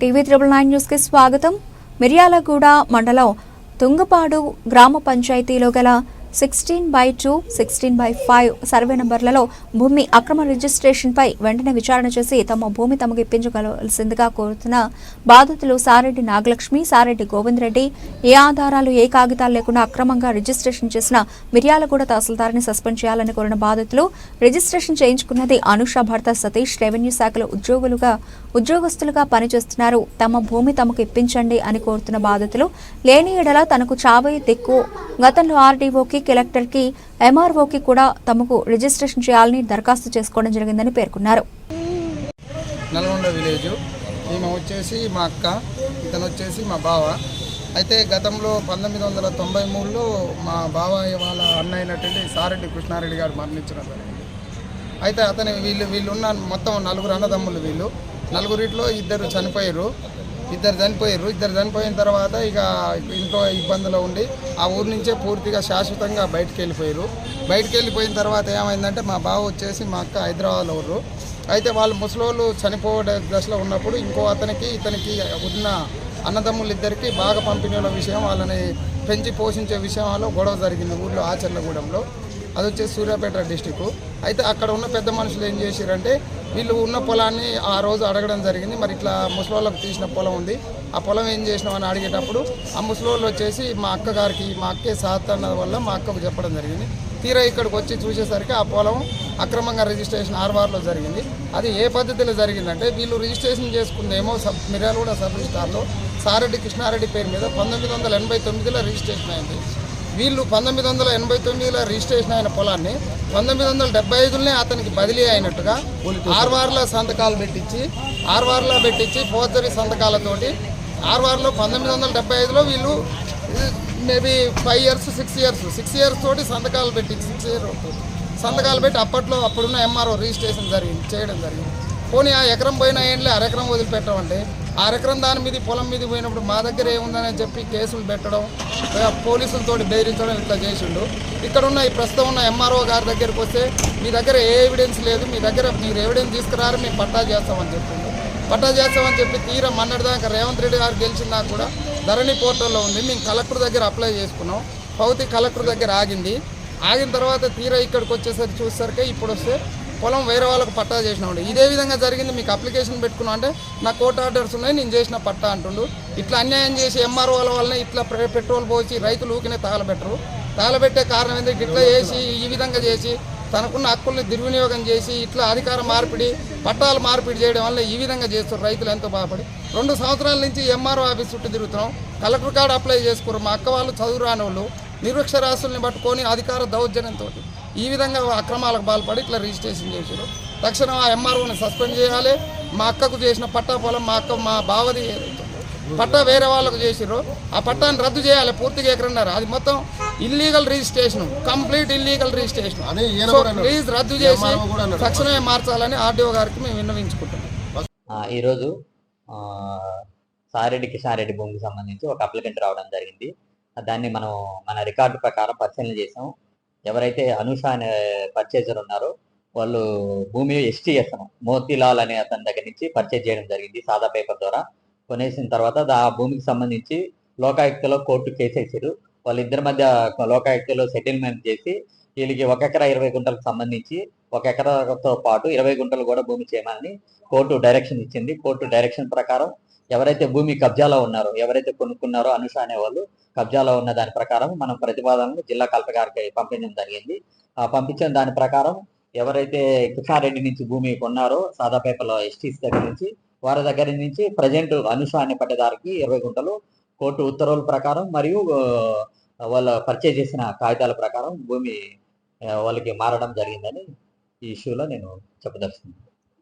TV triple nine న్యూస్కి స్వాగతం. మిర్యాలగూడ మండలం తుంగపాడు గ్రామ పంచాయతీలో గల sixteen by two sixteen by five survey నంబర్లలో భూమి అక్రమ రిజిస్ట్రేషన్పై వెంటనే విచారణ చేసి తమ భూమి తమకు ఇప్పించగలసిందిగా కోరుతున్న బాధితులు సారెడ్డి నాగలక్ష్మి సారెడ్డి గోవింద్ రెడ్డి ఏ ఆధారాలు ఏ కాగితాలు లేకుండా అక్రమంగా రిజిస్ట్రేషన్ చేసిన మిర్యాలగూడ తహసీల్దార్ని సస్పెండ్ చేయాలని కోరిన బాధితులు రిజిస్ట్రేషన్ చేయించుకున్నది అనుష భర్త సతీష్ రెవెన్యూ శాఖలో ఉద్యోగులుగా ఉద్యోగస్తులుగా పనిచేస్తున్నారు. తమ భూమి తమకు ఇప్పించండి అని కోరుతున్న బాధితులు లేని ఎడల తనకు చావే దిక్కు. గతంలో ఆర్డీఓకి కలెక్టర్కి ఎంఆర్ఓకి కూడా తమకు రిజిస్ట్రేషన్ చేయాలని దరఖాస్తు చేసుకోవడం జరిగిందని పేర్కొన్నారు. నల్గొండ విలేజ్. ఈమె వచ్చేసి మా అక్క ఇతను వచ్చేసి మా బావ. అయితే గతంలో పంతొమ్మిది వందల తొంభై మూడులో మా బావ వాళ్ళ అన్న అయినటువంటి సారెడ్డి కృష్ణారెడ్డి గారు మరణించడం జరిగింది. అయితే అతని వీళ్ళు వీళ్ళు ఉన్న మొత్తం నలుగురు అన్నదమ్ములు వీళ్ళు. నలుగురిట్లో ఇద్దరు చనిపోయారు. ఇద్దరు చనిపోయారు ఇద్దరు చనిపోయిన తర్వాత ఇక ఇంట్లో ఇబ్బందులు ఉండి ఆ ఊరి నుంచే పూర్తిగా శాశ్వతంగా బయటికి వెళ్ళిపోయారు బయటికి వెళ్ళిపోయిన తర్వాత ఏమైందంటే మా బావ వచ్చేసి మా అక్క హైదరాబాద్లో ఊరు అయితే వాళ్ళు ముసలోళ్ళు చనిపోయే దశలో ఉన్నప్పుడు ఇంకో అతనికి ఇతనికి ఉన్న అన్నదమ్ములు ఇద్దరికి బాగా పంపిణీల విషయం వాళ్ళని పెంచి పోషించే విషయంలో గొడవ జరిగింది ఊళ్ళో ఆచర్లగూడెంలో. అది వచ్చేసి సూర్యాపేట డిస్టిక్ అయితే అక్కడ ఉన్న పెద్ద మనుషులు ఏం చేశారంటే వీళ్ళు ఉన్న పొలాన్ని ఆ రోజు అడగడం జరిగింది మరి ఇట్లా ముసలోళ్ళకి తీసిన పొలం ఉంది ఆ పొలం ఏం చేసినామని అని అడిగేటప్పుడు ఆ ముసలోళ్ళు వచ్చేసి మా అక్కగారికి మా అక్కే సాత్ అన్నది వల్ల మా అక్కకు చెప్పడం జరిగింది తీరా ఇక్కడికి వచ్చి చూసేసరికి ఆ పొలం అక్రమంగా రిజిస్ట్రేషన్ ఆర్వార్లో జరిగింది అది ఏ పద్ధతిలో జరిగిందంటే వీళ్ళు రిజిస్ట్రేషన్ చేసుకుందేమో సబ్ మిర్యాలగూడ సబ్ రిజిస్టార్లో సారెడ్డి కృష్ణారెడ్డి పేరు మీద పంతొమ్మిది వందల ఎనభై తొమ్మిదిలో రిజిస్ట్రేషన్ అయింది వీళ్ళు పంతొమ్మిది వందల ఎనభై తొమ్మిదిలో రిజిస్ట్రేషన్ అయిన పొలాన్ని పంతొమ్మిది వందల డెబ్బై ఐదులోనే అతనికి బదిలీ అయినట్టుగా ఆర్వార్ల సంతకాలు పెట్టించి ఆర్వార్లో పెట్టించి ఫోర్జరీ సంతకాలతోటి ఆర్వార్లో పంతొమ్మిది వందల డెబ్బై ఐదులో వీళ్ళు maybe five years six years six years తోటి సంతకాలు పెట్టించి సిక్స్ ఇయర్ సంతకాలు పెట్టి అప్పట్లో అప్పుడున్న ఎంఆర్ఓ రిజిస్ట్రేషన్ జరిగింది చేయడం జరిగింది. పోనీ ఆ ఎకరం పోయిన ఏంటి అరెకరం వదిలిపెట్టమంటే అరెకరం దాని మీద పొలం మీద పోయినప్పుడు మా దగ్గర ఏముందని చెప్పి కేసులు పెట్టడం పోలీసులతో బెదిరించడం ఇట్లా చేసిండు. ఇక్కడ ఉన్న ఈ ప్రస్తుతం ఉన్న ఎంఆర్ఓ గారి దగ్గరికి వస్తే మీ దగ్గర ఏ ఎవిడెన్స్ లేదు మీ దగ్గర మీరు ఎవిడెన్స్ తీసుకురారు మేము పట్టా చేస్తామని చెప్పిండు. పట్టా చేస్తామని చెప్పి తీరా మొన్నటిదాకా రేవంత్ రెడ్డి గారు గెలిచిందా కూడా ధరణి పోర్టల్లో ఉంది. మేము కలెక్టర్ దగ్గర అప్లై చేసుకున్నాం. పౌతి కలెక్టర్ దగ్గర ఆగింది. ఆగిన తర్వాత తీరా ఇక్కడికి వచ్చేసరికి చూసేసరికి ఇప్పుడు వస్తే పొలం వేరే వాళ్ళకు పట్టా చేసినామండి ఇదే విధంగా జరిగింది. మీకు అప్లికేషన్ పెట్టుకున్నా అంటే నా కోర్టు ఆర్డర్స్ ఉన్నాయి నేను చేసిన పట్టా అంటుండు. ఇట్లా అన్యాయం చేసి ఎంఆర్ఓల వల్లనే ఇట్లా పెట్రోల్ పోసి రైతులు ఊకినే తగలబెట్టరు. తగలబెట్టే కారణం ఏంటంటే ఇట్లా చేసి ఈ విధంగా చేసి తనకున్న హక్కుల్ని దుర్వినియోగం చేసి ఇట్లా అధికార మార్పిడి పట్టాలు మార్పిడి చేయడం వల్ల ఈ విధంగా చేస్తారు రైతులు ఎంతో బాధపడి. రెండు సంవత్సరాల నుంచి ఎంఆర్ఓ ఆఫీస్ చుట్టూ తిరుగుతున్నాం. కలెక్టర్ కార్డు అప్లై చేసుకున్నారు మా అక్క వాళ్ళు చదువు రాని వాళ్ళు నిరక్షరాస్తుల్ని పట్టుకొని అధికార దౌర్జన్యంతో ఈ విధంగా అక్రమాలకు పాల్పడి ఇట్లా రిజిస్ట్రేషన్ చేశారు. తక్షణం ఆ ఎంఆర్ఓని సస్పెండ్ చేయాలి. మా అక్కకు చేసిన పట్టా పొలం మా అక్క మా బావది పట్టా వేరే వాళ్ళకు చేసిర్రు ఆ పట్టాన్ని రద్దు చేయాలి పూర్తిగా ఎక్కడన్నారు. అది మొత్తం illegal registration complete illegal registration please రద్దు చేసి తక్షణమే మార్చాలని ఆర్డీఓ గారికి మేము విన్నవించుకుంటున్నాం. ఆ, ఈరోజు ఆ, సారెడ్డి కిషారెడ్డి భూమికి సంబంధించి ఒక అప్లికెంట్ రావడం జరిగింది. దాన్ని మనం మన రికార్డు ప్రకారం పరిశీలన చేసాం ఎవరైతే అనుష అనే పర్చేజర్ ఉన్నారో వాళ్ళు భూమి ఎస్టీఎస్ మోతీలాల్ అనే అతని దగ్గర నుంచి పర్చేజ్ చేయడం జరిగింది సాదా పేపర్ ద్వారా. కొనేసిన తర్వాత ఆ భూమికి సంబంధించి లోకాయుక్తలో కోర్టు కేసేసారు వాళ్ళిద్దరి మధ్య లోకాయుక్తలో సెటిల్మెంట్ చేసి వీళ్ళకి ఒక ఎకరా ఇరవై గుంటలకు సంబంధించి ఒక ఎకరాతో పాటు ఇరవై గుంటలు కూడా భూమి చేయమని కోర్టు డైరెక్షన్ ఇచ్చింది. కోర్టు డైరెక్షన్ ప్రకారం ఎవరైతే భూమి కబ్జాలో ఉన్నారో ఎవరైతే కొనుక్కున్నారో అనుష అనే వాళ్ళు కబ్జాలో ఉన్న దాని ప్రకారం మనం ప్రతిపాదనలు జిల్లా కల్పగారికి గారికి పంపించడం జరిగింది. ఆ పంపించిన దాని ప్రకారం ఎవరైతే కిషారెడ్డి నుంచి భూమి కొన్నారో సాదాపేపలో ఎస్టీస్ దగ్గర నుంచి వారి దగ్గర నుంచి ప్రజెంట్ అనుష అనే పట్టేదారికి ఇరవై గుంటలు కోర్టు ఉత్తర్వుల ప్రకారం మరియు వాళ్ళ పర్చేజ్ చేసిన కాగితాల ప్రకారం భూమి వాళ్ళకి మారడం జరిగిందని ఈ ఇష్యూలో నేను చెప్పదలుచుకున్నాను.